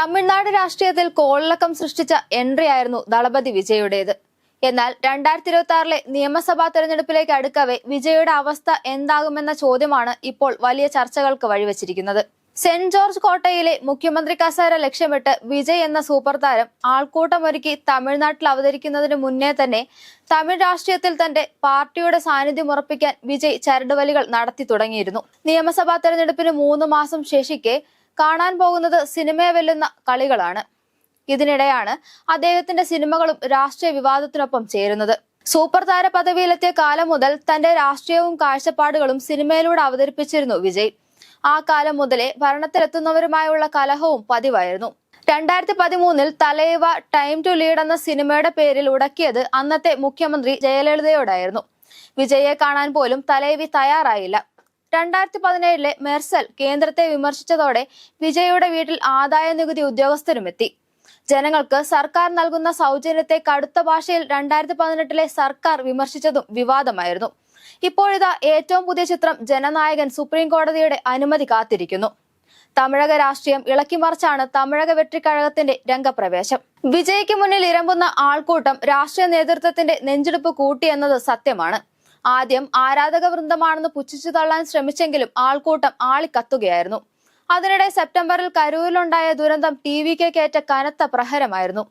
തമിഴ്നാട് രാഷ്ട്രീയത്തിൽ കോളിളക്കം സൃഷ്ടിച്ച എൻട്രി ആയിരുന്നു ദളപതി വിജയുടേത്. എന്നാൽ രണ്ടായിരത്തി ഇരുപത്തി ആറിലെ നിയമസഭാ തെരഞ്ഞെടുപ്പിലേക്ക് അടുക്കവെ വിജയുടെ അവസ്ഥ എന്താകുമെന്ന ചോദ്യമാണ് ഇപ്പോൾ വലിയ ചർച്ചകൾക്ക് വഴിവെച്ചിരിക്കുന്നത്. സെന്റ് ജോർജ് കോട്ടയിലെ മുഖ്യമന്ത്രി കസേര ലക്ഷ്യമിട്ട് വിജയ് എന്ന സൂപ്പർ താരം ആൾക്കൂട്ടമൊരുക്കി തമിഴ്നാട്ടിൽ അവതരിക്കുന്നതിന് മുന്നേ തന്നെ തമിഴ് രാഷ്ട്രീയത്തിൽ തന്റെ പാർട്ടിയുടെ സാന്നിധ്യം ഉറപ്പിക്കാൻ വിജയ് ചരടുവലികൾ നടത്തി തുടങ്ങിയിരുന്നു. നിയമസഭാ തെരഞ്ഞെടുപ്പിന് മൂന്ന് മാസം ശേഷിക്കെ കാണാൻ പോകുന്നത് സിനിമയെ വെല്ലുന്ന കളികളാണ്. ഇതിനിടെയാണ് അദ്ദേഹത്തിന്റെ സിനിമകളും രാഷ്ട്രീയ വിവാദത്തിനൊപ്പം ചേരുന്നത്. സൂപ്പർ താര പദവിയിലെത്തിയ കാലം മുതൽ തന്റെ രാഷ്ട്രീയവും കാഴ്ചപ്പാടുകളും സിനിമയിലൂടെ അവതരിപ്പിച്ചിരുന്നു വിജയ്. ആ കാലം മുതലേ ഭരണത്തിലെത്തുന്നവരുമായുള്ള കലഹവും പതിവായിരുന്നു. രണ്ടായിരത്തി പതിമൂന്നിൽ തലൈവ ടൈം ടു ലീഡ് എന്ന സിനിമയുടെ പേരിൽ ഉടക്കിയത് അന്നത്തെ മുഖ്യമന്ത്രി ജയലളിതയോടായിരുന്നു. വിജയെ കാണാൻ പോലും തലൈവി തയ്യാറായില്ല. രണ്ടായിരത്തി പതിനേഴിലെ മെർസൽ കേന്ദ്രത്തെ വിമർശിച്ചതോടെ വിജയുടെ വീട്ടിൽ ആദായ നികുതി ഉദ്യോഗസ്ഥരും എത്തി ജനങ്ങൾക്ക് സർക്കാർ നൽകുന്ന സൗജന്യത്തെ കടുത്ത ഭാഷയിൽ രണ്ടായിരത്തി പതിനെട്ടിലെ സർക്കാർ വിമർശിച്ചതും വിവാദമായിരുന്നു. ഇപ്പോഴിതാ ഏറ്റവും പുതിയ ചിത്രം ജനനായകൻ സുപ്രീം കോടതിയുടെ അനുമതി കാത്തിരിക്കുന്നു. തമിഴക രാഷ്ട്രീയം ഇളക്കിമറിച്ചാണ് തമിഴക വെട്ടിക്കഴകത്തിന്റെ രംഗപ്രവേശം. വിജയ്ക്ക് മുന്നിൽ ഇരമ്പുന്ന ആൾക്കൂട്ടം രാഷ്ട്രീയ നേതൃത്വത്തിന്റെ നെഞ്ചെടുപ്പ് കൂട്ടിയെന്നത് സത്യമാണ്. ആദ്യം ആരാധക വൃന്ദമാണെന്ന് പുച്ഛിച്ചു തള്ളാൻ ശ്രമിച്ചെങ്കിലും ആൾക്കൂട്ടം ആളിക്കത്തുകയായിരുന്നു. അതിനിടെ സെപ്റ്റംബറിൽ കരൂരിലുണ്ടായ ദുരന്തം ടി വിക്ക് കേറ്റ കനത്ത പ്രഹരമായിരുന്നു.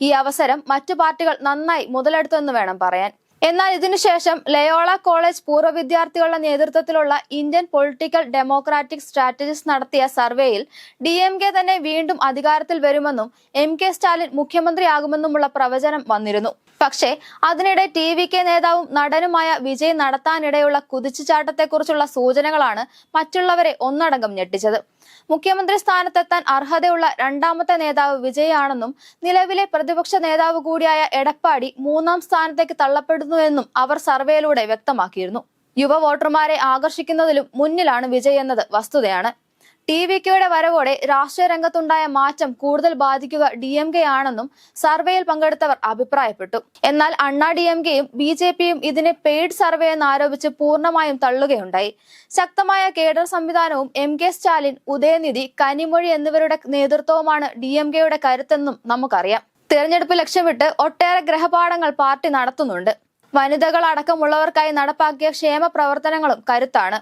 ഈ അവസരം മറ്റു പാർട്ടികൾ നന്നായി മുതലെടുത്തെന്ന് വേണം പറയാൻ. എന്നാൽ ഇതിനുശേഷം ലയോള കോളേജ് പൂർവ വിദ്യാർത്ഥികളുടെ നേതൃത്വത്തിലുള്ള ഇന്ത്യൻ പൊളിറ്റിക്കൽ ഡെമോക്രാറ്റിക് സ്ട്രാറ്റജിസ്റ്റ് നടത്തിയ സർവേയിൽ ഡി എം കെ തന്നെ വീണ്ടും അധികാരത്തിൽ വരുമെന്നും എം കെ സ്റ്റാലിൻ മുഖ്യമന്ത്രിയാകുമെന്നുമുള്ള പ്രവചനം വന്നിരുന്നു. പക്ഷേ അതിനിടെ ടി വി കെ നേതാവും നടനുമായ വിജയ് നടത്താനിടയുള്ള കുതിച്ചുചാട്ടത്തെക്കുറിച്ചുള്ള സൂചനകളാണ് മറ്റുള്ളവരെ ഒന്നടങ്കം ഞെട്ടിച്ചത്. മുഖ്യമന്ത്രി സ്ഥാനത്തെത്താൻ അർഹതയുള്ള രണ്ടാമത്തെ നേതാവ് വിജയാണെന്നും നിലവിലെ പ്രതിപക്ഷ നേതാവ് കൂടിയായ എടപ്പാടി മൂന്നാം സ്ഥാനത്തേക്ക് തള്ളപ്പെടുന്നുവെന്നും അവർ സർവേയിലൂടെ വ്യക്തമാക്കിയിരുന്നു. യുവ വോട്ടർമാരെ ആകർഷിക്കുന്നതിലും മുന്നിലാണ് വിജയ് എന്നത് വസ്തുതയാണ്. ടി വി കെയുടെ വരവോടെ രാഷ്ട്രീയ രംഗത്തുണ്ടായ മാറ്റം കൂടുതൽ ബാധിക്കുക ഡി എം കെ ആണെന്നും സർവേയിൽ പങ്കെടുത്തവർ അഭിപ്രായപ്പെട്ടു. എന്നാൽ അണ്ണാ ഡി എം കെയും ബി ജെ പിയും ഇതിനെ പെയ്ഡ് സർവേ എന്നാരോപിച്ച് പൂർണമായും തള്ളുകയുണ്ടായി. ശക്തമായ കേഡർ സംവിധാനവും എം കെ സ്റ്റാലിൻ ഉദയനിധി കനിമൊഴി എന്നിവരുടെ നേതൃത്വവുമാണ് ഡി എം കെയുടെ കരുത്തെന്നും നമുക്കറിയാം. തെരഞ്ഞെടുപ്പ് ലക്ഷ്യമിട്ട് ഒട്ടേറെ ഗ്രഹപാഠങ്ങൾ പാർട്ടി നടത്തുന്നുണ്ട്. വനിതകൾ അടക്കമുള്ളവർക്കായി നടപ്പാക്കിയ ക്ഷേമ പ്രവർത്തനങ്ങളും കരുത്താണ്.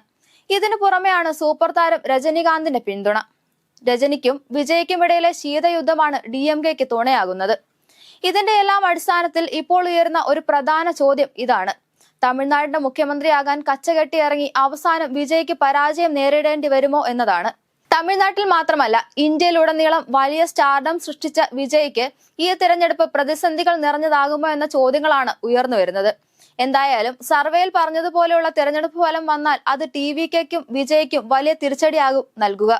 ഇതിനു പുറമെയാണ് സൂപ്പർ താരം രജനികാന്തിന്റെ പിന്തുണ. രജനിക്കും വിജയ്ക്കും ഇടയിലെ ശീതയുദ്ധമാണ് ഡി എം കെക്ക് തുണയാകുന്നത്. ഇതിന്റെ എല്ലാം അടിസ്ഥാനത്തിൽ ഇപ്പോൾ ഉയരുന്ന ഒരു പ്രധാന ചോദ്യം ഇതാണ്. തമിഴ്നാടിന്റെ മുഖ്യമന്ത്രിയാകാൻ കച്ചകെട്ടി ഇറങ്ങി അവസാനം വിജയ്ക്ക് പരാജയം നേരിടേണ്ടി വരുമോ എന്നതാണ്. തമിഴ്നാട്ടിൽ മാത്രമല്ല ഇന്ത്യയിലുടനീളം വലിയ സ്റ്റാർഡം സൃഷ്ടിച്ച വിജയ്ക്ക് ഈ തിരഞ്ഞെടുപ്പ് പ്രതിസന്ധികൾ നിറഞ്ഞതാകുമോ എന്ന ചോദ്യങ്ങളാണ് ഉയർന്നു വരുന്നത്. എന്തായാലും സർവേയിൽ പറഞ്ഞതുപോലെയുള്ള തെരഞ്ഞെടുപ്പ് ഫലം വന്നാൽ അത് ടി വി കെക്കും വിജയ്ക്കും വലിയ തിരിച്ചടിയാകും നൽകുക.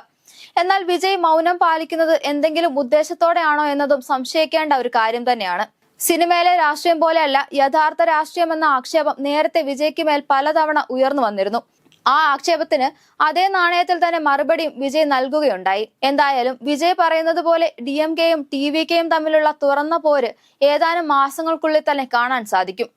എന്നാൽ വിജയ് മൗനം പാലിക്കുന്നത് എന്തെങ്കിലും ഉദ്ദേശത്തോടെയാണോ എന്നതും സംശയിക്കേണ്ട ഒരു കാര്യം തന്നെയാണ്. സിനിമയിലെ രാഷ്ട്രീയം പോലെയല്ല യഥാർത്ഥ രാഷ്ട്രീയം എന്ന ആക്ഷേപം നേരത്തെ വിജയ്ക്ക് മേൽ പലതവണ ഉയർന്നു വന്നിരുന്നു. ആ ആക്ഷേപത്തിന് അതേ നാണയത്തിൽ തന്നെ മറുപടിയും വിജയ് നൽകുകയുണ്ടായി. എന്തായാലും വിജയ് പറയുന്നത് പോലെ ഡി എം കെയും ടി വി കെയും തമ്മിലുള്ള തുറന്ന പോര് ഏതാനും മാസങ്ങൾക്കുള്ളിൽ തന്നെ കാണാൻ സാധിക്കും.